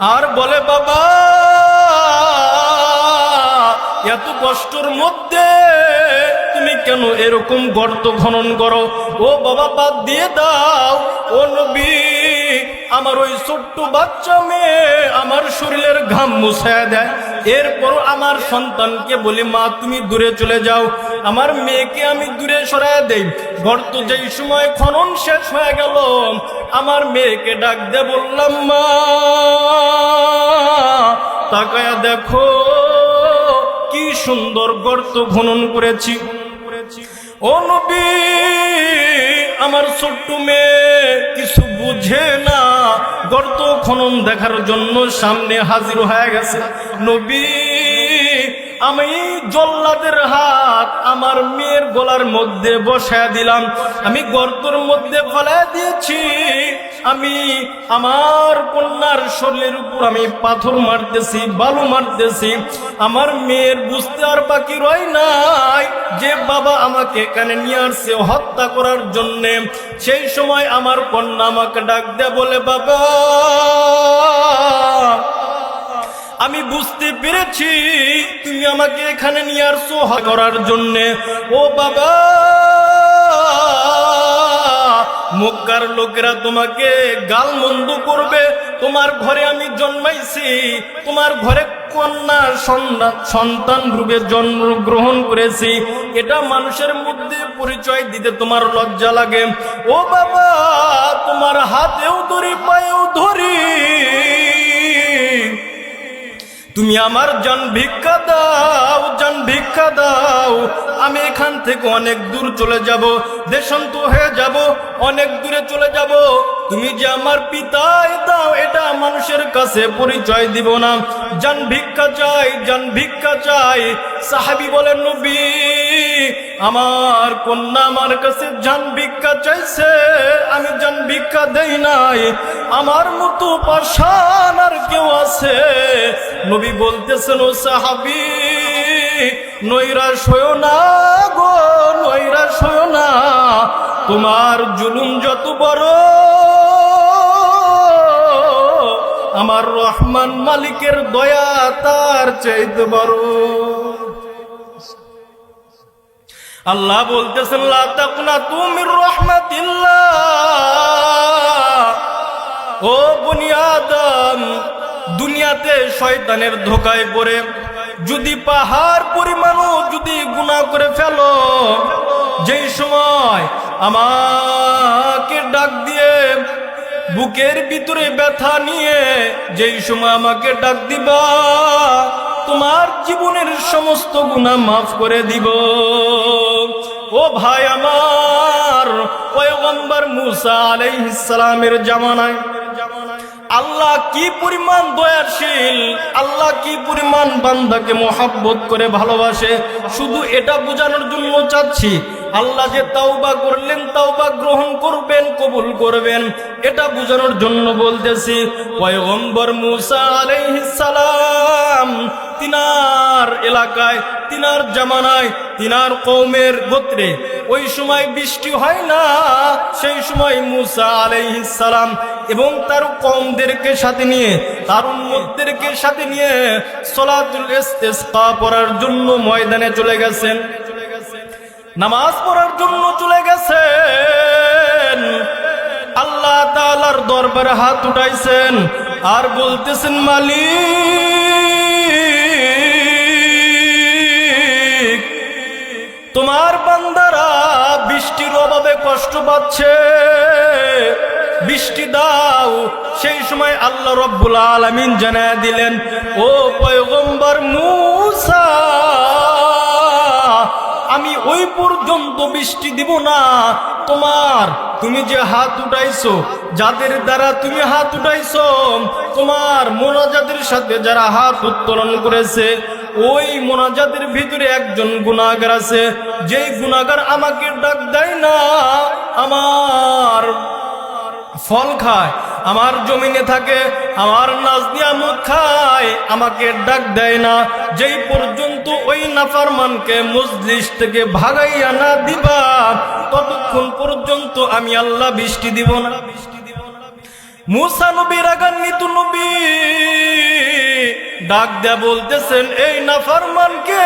আর বলে, বাবা, এত কষ্টর মধ্যে তুমি কেন এরকম গর্ত খনন করো? ও বাবা, বাদ দিয়ে দাও। ও নবী, আমার ওই ছোট্ট বাচ্চা মেয়ে আমার শরীরের ঘাম মুছায় দেয়। এরপর আমার সন্তানকে বলি, মা, তুমি দূরে চলে যাও। আমার মেয়েকে আমি দূরে সরায় দেই। গর্ত যেই সময় খনন শেষ হয়ে গেল, আমার মেয়েকে ডাক দে বললাম, মা, তাকায়া দেখো, কি সুন্দর গর্ত খনন করেছি। ও নবী, আমার ছোট্ট মেয়ে কিছু বুঝে না। গর্ত খনন দেখার জন্য সামনে হাজির হয়ে গেছে। নবী আমি জল্লাদের হাত আমার মেয়ের গলার মধ্যে বসায় দিলাম। আমি গর্তর মধ্যে ফেলায় দিয়েছি। আমি আমার কন্যার শরীরের উপর আমি পাথর মারতেছি, বালু মারতেছি। আমার মেয়ের বুঝতে আর বাকি রয় নাই যে বাবা আমাকে এখানে নিয়ে আসছে হত্যা করার জন্যে। সেই সময় আমার কন্যা আমাকে ডাক দেয় বলে, বাবা আমি বুঝতে পেরেছি, তুমি আমাকে এখানে নিয়ে আসছো করার জন্যে। ও বাবা, মক্কার লোকেরা তোমাকে গাল মন্দ করবে। তোমার ঘরে আমি জন্মাইছি, তোমার ঘরে কন্যা সন্তান রূপে জন্মগ্রহণ করেছি। এটা মানুষের মধ্যে পরিচয় দিতে তোমার লজ্জা লাগে। ও বাবা, তোমার হাতেও ধরি, পায়েও ধরি। তুমি আমার জন ভিক্ষা দাও জন ভিক্ষা দাও। আমি এখান থেকে অনেক দূর চলে যাব, দেশান্ত হয়ে যাব, অনেক দূরে চলে যাব। তুমি যে আমার পিতা দাও এটা মানুষের কাছে পরিচয় দিব না। জন ভিক্ষা চাই, জন ভিক্ষা চাই। সাহাবি বলেন, নবী, আমার কন্যা আমার কাছে জান ভিক্ষা চাইছে, আমি জান ভিক্ষা দেই নাই। আমার মতো পাশান আর কেউ আছে। নবী বলতেছেন, ও সাহাবি নৈরাশ হয়েও না গো, নৈরাশ হয়েও না। তোমার জুলুম যত বড়, আমার রহমান মালিকের দয়া তার চাইতে বড়। আল্লাহ বলতেছেন তুমির রহমাতিল্লাহ। ও বনি আদম দুনিয়াতে শয়তানের ধোকায় পড়ে। যদি পাহাড় পরিমাণও যদি গুনাহ করে ফেলো, যেই সময় আমাকে ডাক দিয়ে বুকের ভিতরে ব্যথা নিয়ে, যেই সময় আমাকে ডাক দিবা, তোমার জীবনের সমস্ত গুণা মাফ করে দিব। ও ভাই আমার পয়গম্বর মুসা আলাইহিস সালামের জামানায় আল্লাহ কি পরিমাণ দয়াশীল, আল্লাহ কি পরিমাণ বান্দাকে মোহাব্বত করে ভালোবাসে? শুধু এটা বোঝানোর জন্য চাচ্ছি আল্লাহ যে তাওবা করলেন, তাওবা গ্রহণ করবেন, কবুল করবেন। এটা বোঝানোর জন্য বলতেছি, পয়গম্বর মুসা আলাইহিস সালাম তিনার এলাকায়, তিনার জামানায়, তিনার কৌমের গোত্রে, ওই সময় বৃষ্টি হয় না, সেই সময় মুসা সালাম এবং তার কমদেরকে সাথে নিয়ে, তার উন্মতদেরকে সাথে নিয়ে সলাতুল ইস্তিসকা পড়ার জন্য ময়দানে চলে গেছেন। নামাজ পড়ার জন্য চলে গেছেন। আল্লাহ তাআলার দরবারে হাত উঠাইছেন আর বলতেছেন, মালিক, তোমার বান্দারা বৃষ্টির অভাবে কষ্ট পাচ্ছে। বৃষ্টি দাও। সেই সময় আল্লাহ রব্বুল আলামিন জানায় দিলেন, ও পয়গম্বর মুসা পর্যন্ত বৃষ্টি দিব না। তোমার, তুমি যে হাত উঠাইছো, যাদের দ্বারা তুমি হাত উঠাইছো, তোমার মোনাজাদের সাথে যারা হাত উত্তোলন করেছে, ওই মোনাজাদের ভিতরে একজন গুণাগার আছে। যেই গুণাগার আমাকে ডাক দেয় না, আমার ফল খায়, আমার জমিনে থাকে, আমার নাচ দিয়া মুখ খায়, আমাকে ডাক দেয় না। যেই পর্যন্ত ওই নাফারমানকে মজলিস থেকে ভাগাইয়া না দিবা, ততক্ষণ পর্যন্ত আমি আল্লাহ বৃষ্টি দিব না। নবী, ডাক দেয়া বলতেছেন, এই নাফারমানকে,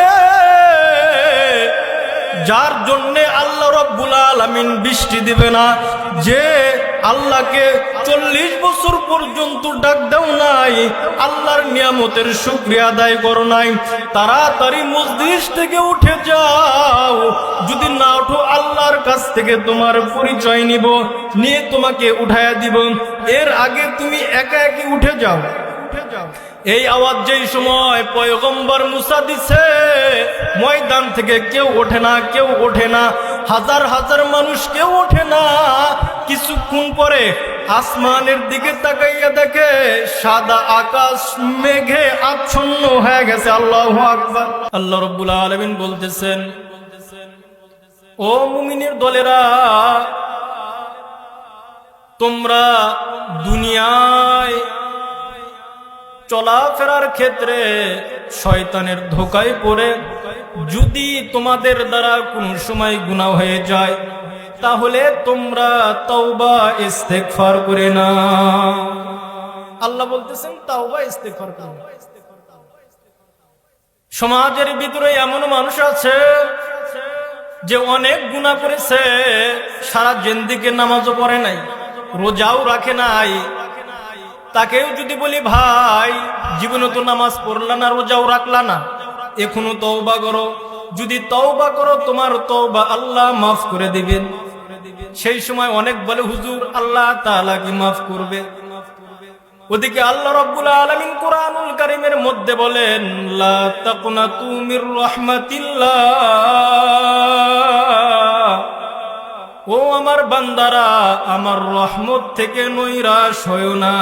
যার জন্যে আল্লাহ রব্বুল আলামিন বৃষ্টি দিবে না, যে আল্লাহকে চল্লিশ বছর পর্যন্ত ডাক দাও নাই, আল্লাহর নিয়ামতের শুক্রিয়া আদায় করো নাই। তাড়াতাড়ি মসজিদ থেকে উঠে যাও, যদি না ওঠো আল্লাহর কাছ থেকে তোমার পরিচয় নিব, নিয়ে তোমাকে উঠাইয়া দিব। এর আগে তুমি একা একই উঠে যাও। এই আওয়াজ যেই সময় পয়গম্বর মুসা দিছে, ময়দান থেকে কেউ ওঠে না, কেউ ওঠে না, হাজার হাজার মানুষ কেউ ওঠে না। কিছুক্ষণ পরে আসমানের দিকে তাকাইয়া দেখে সাদা আকাশ, মেঘে আচ্ছন্ন হয়ে গেছে। আল্লাহ আকবার। আল্লাহ রব্বুল আলমিন বলতেছেন, ও মুমিনের দলেরা, তোমরা দুনিয়ায় চলাফেরার ক্ষেত্রে শয়তানের ধোকায় পড়ে যদি তোমাদের দ্বারা কোনো সময় গুণা হয়ে যায়, তাহলে তোমরা তওবা ইস্তেগফার করে না আল্লাহ বলতেছেন, তাওবা ইস্তেগফার করে। সমাজের ভিতরে এমন মানুষ আছে যে অনেক গুণা করেছে, সারা জেন্দিকে নামাজও পড়ে নাই, রোজাও রাখে নাই তাকেও যদি বলি, ভাই, জীবনে তো নামাজ পড়লা না, রোজাও রাখলা না। এখনও তওবা করো। যদি তওবা করো, তোমার তওবা আল্লাহ মাফ করে দিবেন। সেই সময় অনেক বলে, হুজুর, আল্লাহ তাআলা কি মাফ করবে? ওদিকে আল্লাহ রব্বুল আলামিন কোরআনুল কারীমের মধ্যে বলেন, লা তাকুনাতু মির রাহমাতিল্লাহ। ও আমার বান্দারা, আমার রহমত থেকে নৈরাশ হয় না।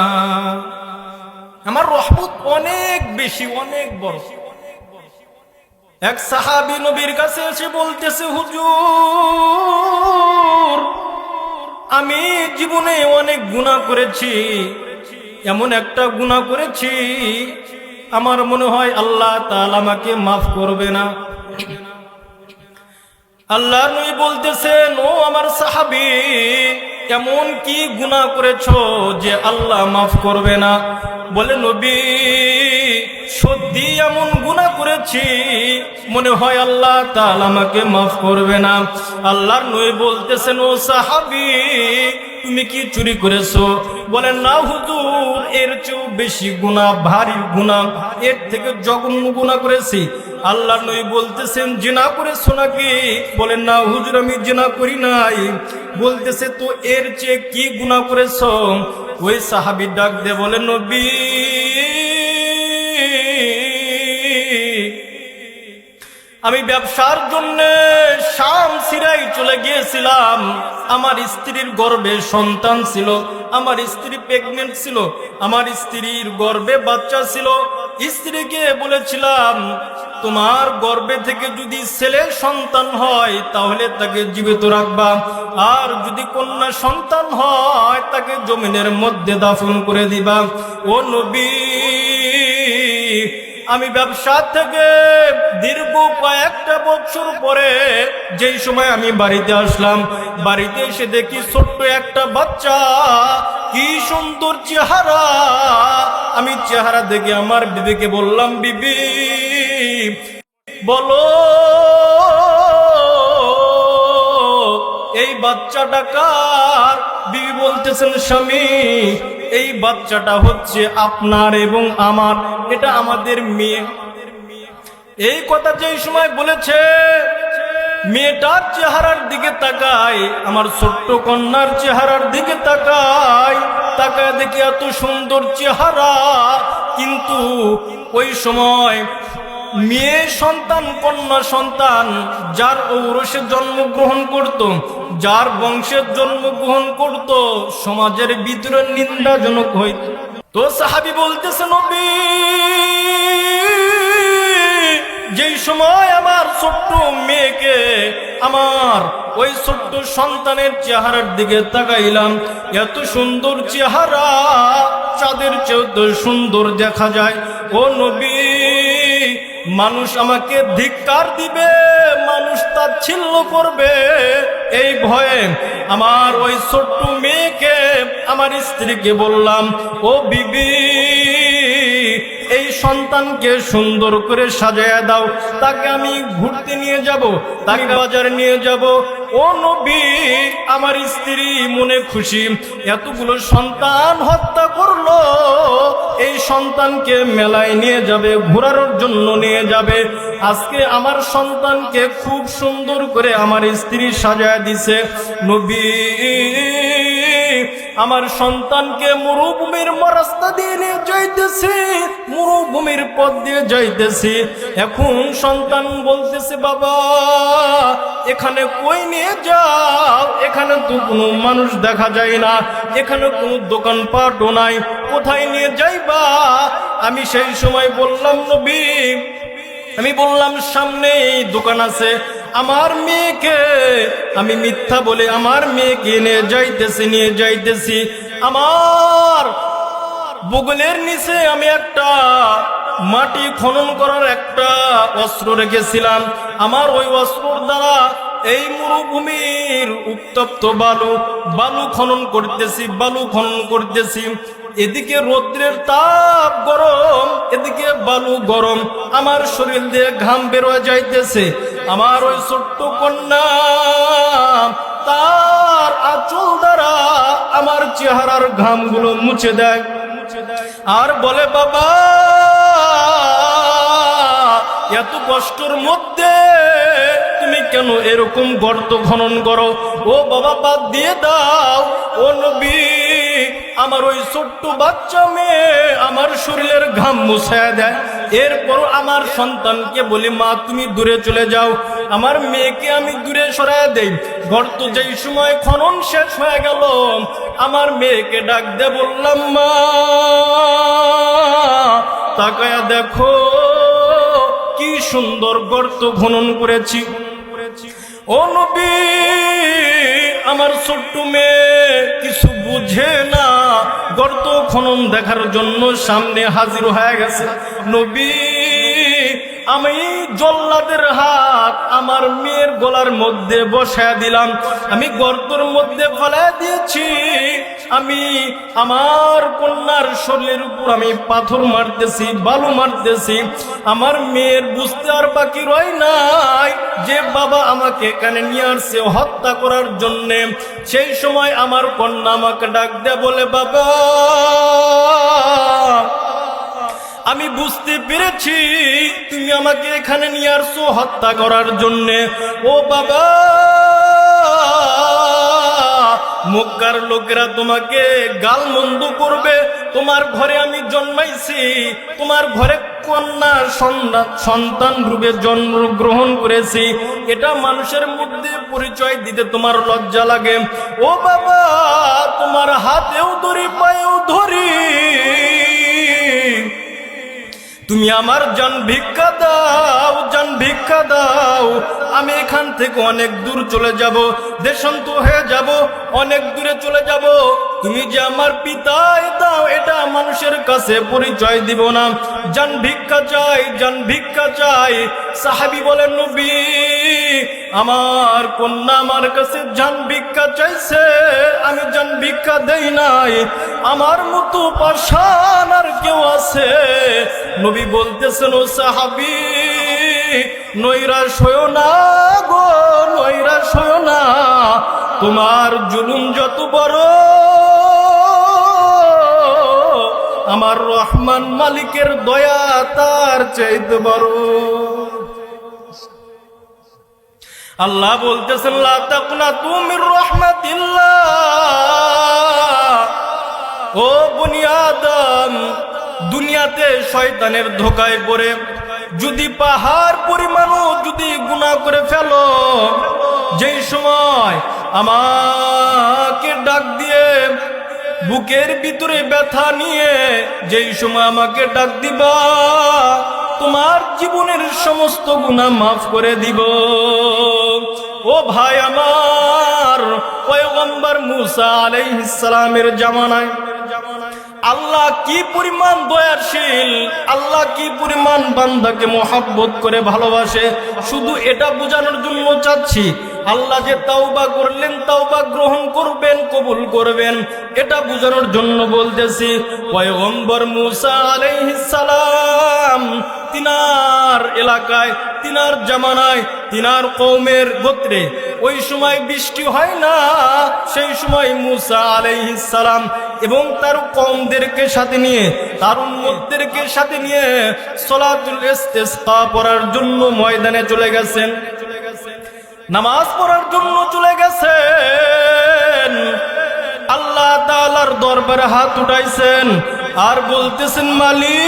আমার রহমত অনেক বেশি, অনেক বড়। এক সাহাবি নবীর কাছে এসে বলতেছে, হুজুর, আমি জীবনে অনেক গুণা করেছি, এমন একটা গুণা করেছি, আমার মনে হয় আল্লাহ তাআলা আমাকে মাফ করবে না। আল্লাহ নবী বলতেছেন, ও আমার সাহাবি এমন কি গুনা করেছ যে আল্লাহ মাফ করবে না? বলে, নবী, সত্যি এমন গুনা করেছি, মনে হয় আল্লাহ তাহলে আমাকে মাফ করবে না। আল্লাহর নই বলতেছেন, ও সাহাবি তুমি কি চুরি করেছ? বলে, না হুজুর, এর চেয়েও বেশি গুণা ভারী গুণা এর থেকে জঘন্য গুণা করেছি। আল্লাহ নই বলতেছেন, জিনা করেছ নাকি? বলেন না হুজুর, আমি জিনা করি নাই। বলতেছে, তো এর চেয়ে কি গুণা করেছ? ওই সাহাবি ডাক দে বলে, নবী, আমি ব্যবসার জন্য শাম সিরাই চলে গিয়েছিলাম। আমার স্ত্রীর গর্ভে সন্তান ছিল, আমার স্ত্রী প্রেগনেন্ট ছিল, আমার স্ত্রীর গর্ভে বাচ্চা ছিল। স্ত্রীকে বলেছিলাম, তোমার গর্ভে থেকে যদি ছেলে সন্তান হয়, তাহলে তাকে জীবিত রাখবা। আর যদি কন্যা সন্তান হয়, তাকে জমিনের মধ্যে দাফন করে দিবা। ও নবী আমি ব্যবসা থেকে দীর্ঘ কয়েকটা বছর পরে যেই সময় আমি বাড়িতে আসলাম, বাড়িতে এসে দেখি ছোট্ট একটা বাচ্চা, কি সুন্দর চেহারা। আমি চেহারা দেখে আমার বিবিকে বললাম, বিবি, বলো, এই বাচ্চাটা কার? বিবি বলতেছেন, স্বামী এই বাচ্চাটা হচ্ছে আপনার এবং আমার। এটা আমাদের মেয়ে। এই কথা যেই সময় বলেছে, মেয়েটার চেহারার দিকে তাকায়, আমার ছোট্ট কন্যার চেহারার দিকে তাকায় তাকায় দেখি এত সুন্দর চেহারা। কিন্তু ওই সময় মেয়ে সন্তান, কন্যা সন্তান, যার ঔরসে জন্মগ্রহণ করত, যার বংশের জন্মগ্রহণ করত, সমাজের ভিতরে নিন্দাজনক হইত। তো সাহাবি বলতেছে, নবী, যেই সময় আমার ছোট্ট মেয়েকে আমার ওই ছোট্ট সন্তানের চেহারার দিকে তাকাইলাম, এত সুন্দর চেহারা, চাঁদের চেয়েও তো সুন্দর দেখা যায়। ও নবী মানুষ আমাকে ধিক্কার দিবে, মানুষ তার ছিল্ল করবে। এই ভয়ে আমার ওই ছোট্ট মেয়েকে, আমার স্ত্রীকে বললাম, ও বিবি এই সন্তানকে সুন্দর করে সাজায়া দাও। তাকে আমি ঘুরতে নিয়ে যাব, তাকে বাজারে নিয়ে যাব। ও নবী, আমার স্ত্রী মনে খুশি, এতগুলো সন্তান হত্যা করল। এই সন্তানকে মেলায় নিয়ে যাবে, ঘোরানোর জন্য নিয়ে যাবে। আজকে আমার সন্তানকে খুব সুন্দর করে আমার স্ত্রী সাজায় দিছে। নবী আমার সন্তানকে মরুভূমির রাস্তা দিয়ে নিয়ে যাইতেছে, মরুভূমির পথ দিয়ে যাইতেছি। এখন সন্তান বলতেছে, বাবা, এখানে কই নিয়ে যাও? এখানে তো কোনো মানুষ দেখা যায় না, এখানে কোনো দোকানপাটও নাই, কোথায় নিয়ে যাইবা? আমি সেই সময় বললাম, নবী, আমি বললাম সামনে দোকান আছে আমার মেয়েকে আমি মিথ্যা বলে আমার মেয়েকে নিয়ে যাইতেছি নিয়ে যাইতেছি। আমার বগলের নিচে আমি একটা মাটি খনন করার একটা অস্ত্র রেখেছিলাম। আমার ওই অস্ত্রর দ্বারা এই মরুভূমির উত্তপ্ত বালু বালু খনন করতেছি, বালু খনন করতেছি। এদিকে রৌদ্রের তাপ গরম, এদিকে বালু গরম। আমার শরীর দিয়ে ঘাম বেরোয় যাইতেছে। আমার ওই ছোট্ট কন্যা, তার আঁচল দ্বারা আমার চেহারার ঘামগুলো মুছে দেয়। আর বলে, বাবা, এত কষ্টর মধ্যে তুমি কেন এরকম গর্ত খনন করো? ও বাবা, বাদ দিয়ে দাও। ও আমার ওই ছোট্ট বাচ্চা মেয়ে আমার শরীরের ঘাম মুছায় দেয়। এরপর আমার সন্তানকে বলি, মা, তুমি দূরে চলে যাও। আমার মেয়েকে আমি দূরে সরায় দেই। গর্ত যেই সময় খনন শেষ হয়ে গেল, আমার মেয়েকে ডাক দে বললাম, মা, তাকায়া দেখো, কি সুন্দর গর্ত খনন করেছি। ও নবী, আমার ছোট্ট মেয়ে কিছু বুঝে না। গর্ত খনন দেখার জন্য সামনে হাজির হয়ে গেছে। নবী, আমি জল্লাদের হাত আমার মেয়ের গলার মধ্যে বসায় দিলাম। আমি গর্তর মধ্যে ফেলায় দিয়েছি। আমি আমার কন্যার শরীরের উপর আমি পাথর মারতেছি, বালু মারতেছি। আমার মেয়ের বুঝতে আর বাকি রয় নাই যে বাবা আমাকে এখানে নিয়ে আসছে হত্যা করার জন্যে। সেই সময় আমার কন্যা আমাকে ডাক দেয় বলে, বাবা, আমি বুঝতে পেরেছি তুমি আমাকে এখানে নিয়ে আসছো হত্যা করার জন্যে। ও বাবা মক্কার লোকেরা তোমাকে গাল মন্দ করবে। তোমার ঘরে আমি জন্মাইছি। তোমার ঘরে কন্যা সন্তান- সন্তান রূপে জন্মগ্রহণ করেছি। এটা মানুষের মধ্যে পরিচয় দিতে তোমার লজ্জা লাগে। ও বাবা, তোমার হাতেও ধরি, পায়েও ধরি। তুমি আমার জন ভিক্ষা দাও, জন ভিক্ষা দাও। আমি এখান থেকে অনেক দূর চলে যাব, দেশন্ত হয়ে যাব, অনেক দূরে চলে যাব। তুমি যে আমার পিতা দাও, এটা মানুষের কাছে পরিচয় দিব না। জন ভিক্ষা চাই, জন ভিক্ষা চাই। সাহাবি বলেন, নবী, আমার কন্যা আমার কাছে জান ভিক্ষা চাইছে, আমি জান ভিক্ষা দেই নাই। আমার মতো পাশান আর কেউ আছে। নবী বলতেছেন, ও সাহাবি, নৈরাশ হয়েও না গো, নৈরাশ হয়েও না। তোমার জুলুম যত বড়, আমার রহমান মালিকের দয়া তার চাইতে বড়। আল্লাহ বলতেছেন তুমির রহমাতিল্লাহ। ও বুনিয়াদম দুনিয়াতে শয়তানের ধোকায় পড়ে। যদি পাহাড় পরিমাণও যদি গুনাহ করে ফেলো, যেই সময় আমাকে ডাক দিয়ে বুকের ভিতরে ব্যথা নিয়ে যেই সময় আমাকে ডাক দিবা, তোমার জীবনের সমস্ত গুণা মাফ করে দিব। ও ভাই আমার পয়গম্বর মুসা আলাইহিস সালামের জামানায়, আল্লাহ কি পরিমাণ দয়াশীল, আল্লাহ কি পরিমাণ বান্দাকে মোহাব্বত করে ভালোবাসে, শুধু এটা বোঝানোর জন্য চাচ্ছি আল্লাহ যে তাওবা করলেন, তাওবা গ্রহণ করবেন, কবুল করবেন। এটা বোঝানোর জন্য বলতেছি, পয়গম্বর মুসা আলাইহিস সালাম তিনার এলাকায়, তিনার জামানায়, তিনার কৌমের গোত্রে, ওই সময় বৃষ্টি হয় না? সেই সময় মুসা সালাম এবং তার কমদেরকে সাথে নিয়ে, তার উম্মতদেরকে সাথে নিয়ে সলাতুল ইস্তিসকা পড়ার জন্য ময়দানে চলে গেছেন চলে গেছেন। নামাজ পড়ার জন্য চলে গেছেন। আল্লাহ তাআলার দরবারে হাত উঠাইছেন আর বলতেছেন, মালিক,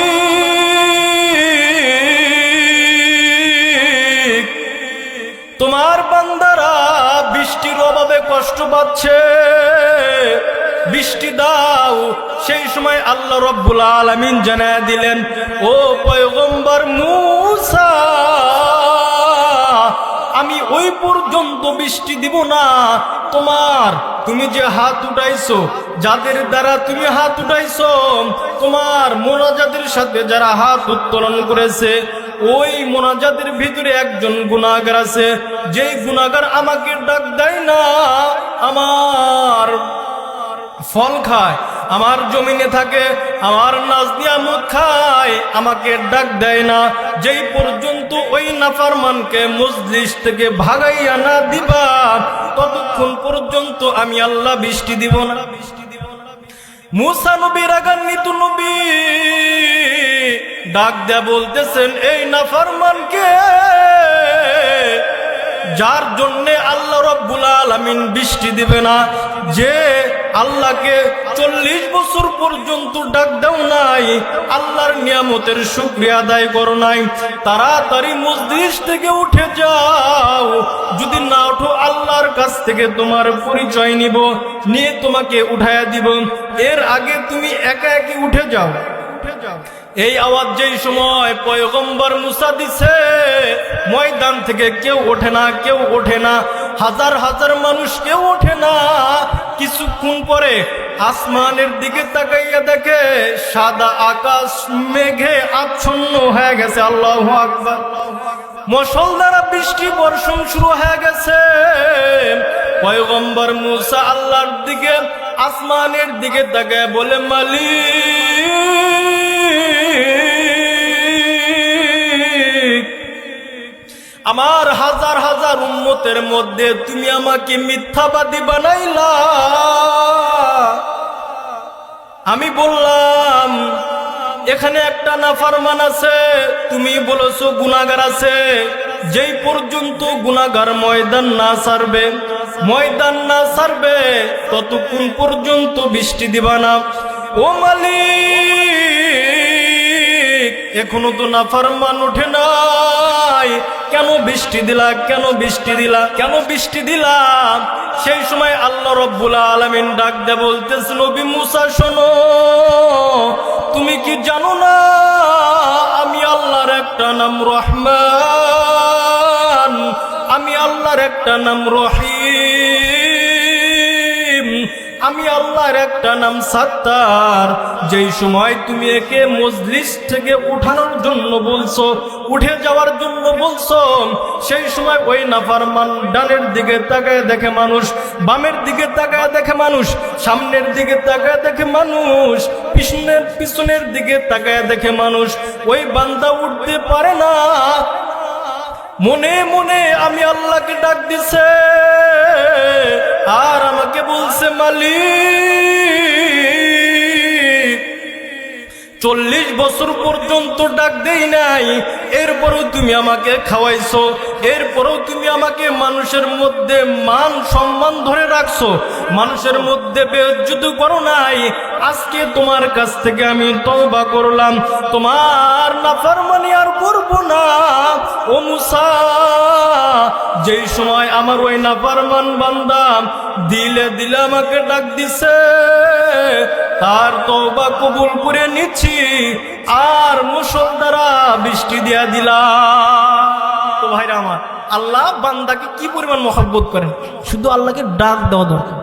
তোমার বান্দারা বৃষ্টির অভাবে কষ্ট পাচ্ছে। বৃষ্টি দাও। সেই সময় আল্লাহ রব্বুল আলামিন জানায় দিলেন, ও পয়গম্বর মুসা আমি ওই পর্যন্ত বৃষ্টি দিব না। তোমার, তুমি যে হাত উঠাইছো, যাদের দ্বারা তুমি হাত উঠাইছো, তোমার মোনাজাদের সাথে যারা হাত উত্তোলন করেছে, ওই মোনাজাদের ভিতরে একজন গুণাগার আছে। যেই গুণাগার আমাকে ডাক দেয় না, আমার ফল খায়, আমার জমিনে থাকে, আমার নাচ নিয়ামত খায়, আমাকে ডাক দেয় না। যেই পর্যন্ত ওই নাফারমানকে মজলিস থেকে ভাগাইয়া না দিবা, ততক্ষণ পর্যন্ত আমি আল্লাহ বৃষ্টি দিব না। নবী, রাগান্বিত নবী, ডাক দেয়া বলতেছেন, এই নাফারমানকে, যার জন্যে আল্লাহ রব্বুল আলামিন বৃষ্টি দিবে না যে আল্লাহকে চল্লিশ বছর পর্যন্ত ডাক দাও নাই, আল্লাহর নিয়ামতের শুক্রিয়া আদায় করো নাই। তাড়াতাড়ি মসজিদ থেকে উঠে যাও। যদি না ওঠো, আল্লাহর কাছ থেকে তোমার পরিচয় নিব, নিয়ে তোমাকে উঠাইয়া দিব। এর আগে তুমি একা একই উঠে যাও উঠে যাও। এই আওয়াজ যেই সময় পয়গম্বর মুসা দিছে, ময়দান থেকে কেউ ওঠে না, কেউ ওঠে না, হাজার হাজার মানুষ কেউ ওঠে না। কিছুক্ষণ পরে আসমানের দিকে তাকাইয়া দেখে সাদা আকাশ, মেঘে আচ্ছন্ন হয়ে গেছে। আল্লাহ আকবার। মশল দ্বারা বৃষ্টি, বর্ষণ শুরু হয়ে গেছে। পয়গম্বর মুসা আল্লাহর দিকে, আসমানের দিকে তাকায় বলে, মালিক আমার হাজার হাজার উন্মতের মধ্যে তুমি আমাকে মিথ্যাবাদী বানাইলা। আমি বললাম, এখানে একটা নাফারমান আছে, তুমি বলেছ গুনাগার আছে। যেই পর্যন্ত গুনাগার ময়দান না সারবে, ময়দান না সারবে, ততক্ষণ পর্যন্ত বৃষ্টি দিবা না। ও মালিক! এখনও তো নাফারমান ওঠে নাই। কেন বৃষ্টি দিলা, কেন বৃষ্টি দিলা, কেন বৃষ্টি দিলাম সেই সময় আল্লাহ রব্বুল আলমিন ডাক দে বলতেছে, নবী মুসা, শোনো, তুমি কি জানো না, আমি আল্লাহর একটা নাম রহমান, আমি আল্লাহর একটা নাম রহিম? আমি আল্লাহর একটা নাম সাত্তার। যেই সময় তুমি একে মজলিস থেকে উঠানোর জন্য বলছো, উঠে যাওয়ার জন্য বলছো, সেই সময় ওই নাফারমান ডানের দিকে তাকায় দেখে মানুষ, বামের দিকে তাকায় দেখে মানুষ, সামনের দিকে তাকায় দেখে মানুষ, পিছনের পিছনের দিকে তাকায় দেখে মানুষ। ওই বান্দা উঠতে পারে না। মনে মনে আমি আল্লাহকে ডাক দিছে। আর আমাকে বলছে মালিক চল্লিশ বছর পর্যন্ত ডাক দেই নাই এরপরও তুমি আমাকে খাওয়াইছো। এরপরও তুমি আমাকে মানুষের মধ্যে মান সম্মান ধরে রাখছো, মানুষের মধ্যে বেজ্জুত করো নাই। আজকে তোমার কাছ থেকে আমি তওবা করলাম। তোমার নাফরমানি আর করব না। ও মুসা, যেই সময় আমার ওই নাফরমান বান্দা দিলে দিলে আমাকে ডাক দিছে, তার তওবা কবুল করে নিচ্ছি। আর মুসল দ্বারা বৃষ্টি দিয়া দিলাম। ভাইরা আমার আল্লাহ বান্দাকে কি পরিমাণ মহব্বত করেন? শুধু আল্লাহকে ডাক দেওয়া দরকার।